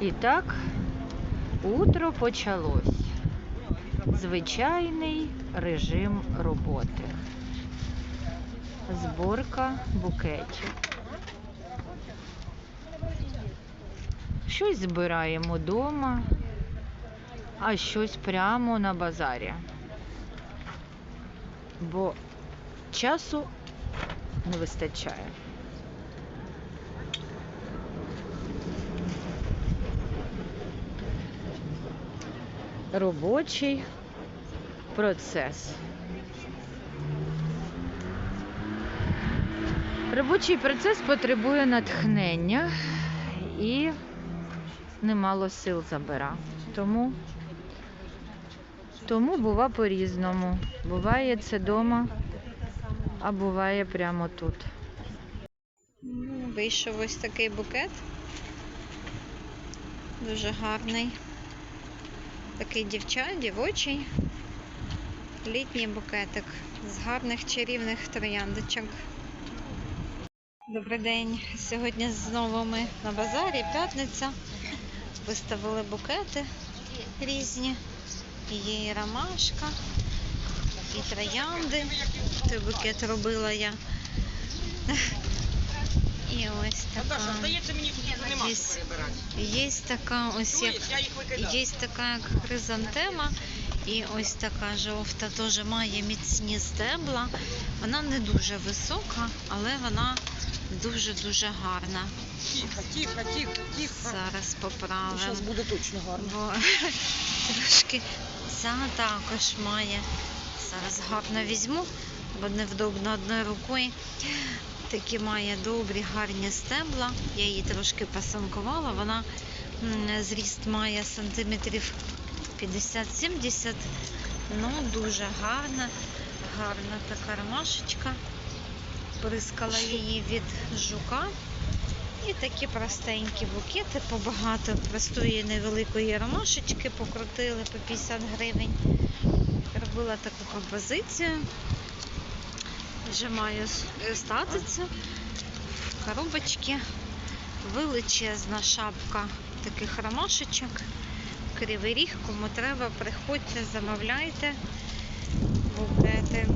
І так, утро почалось. Звичайний режим роботи. Зборка букетів. Щось збираємо вдома, а щось прямо на базарі. Бо часу не вистачає. Робочий процес. Робочий процес потребує натхнення і немало сил забира. Тому, тому бува по-різному. Буває це вдома, а буває прямо тут. Ну, Вийшов ось такий букет. Дуже гарний. Такий дівча, дівочий. Літній букетик з гарних чарівних трояндочок. Добрий день. Сьогодні знову ми на базарі, п'ятниця. Виставили букети різні. Є і ромашка, і троянди. Той букет робила я. І ось така. Здається, мені тут нема Є, така ось як Чуєш, я їх викидав. Є така як хризантема, і ось така жовта теж має міцні стебла. Вона не дуже висока, але вона дуже-дуже гарна. Тихо, тихо, тихо, тихо. Зараз поправимо. Зараз буде точно гарно. Бо трошки ця також має. Зараз гарно візьму, бо невдобно одною рукою. Такі має добрі, гарні стебла. Я її трошки пасанкувала. Вона зріст має сантиметрів 50-70. Ну, дуже гарна, гарна така ромашечка. Прискала її від жука. І такі простенькі букети, побагато простої невеликої ромашечки, покрутили по 50 гривень. Робила таку пропозицію. Вже має статися. статицю в. Величезна шапка таких ромашечок. Кривий ріг, кому треба, приходьте, замовляйте букети.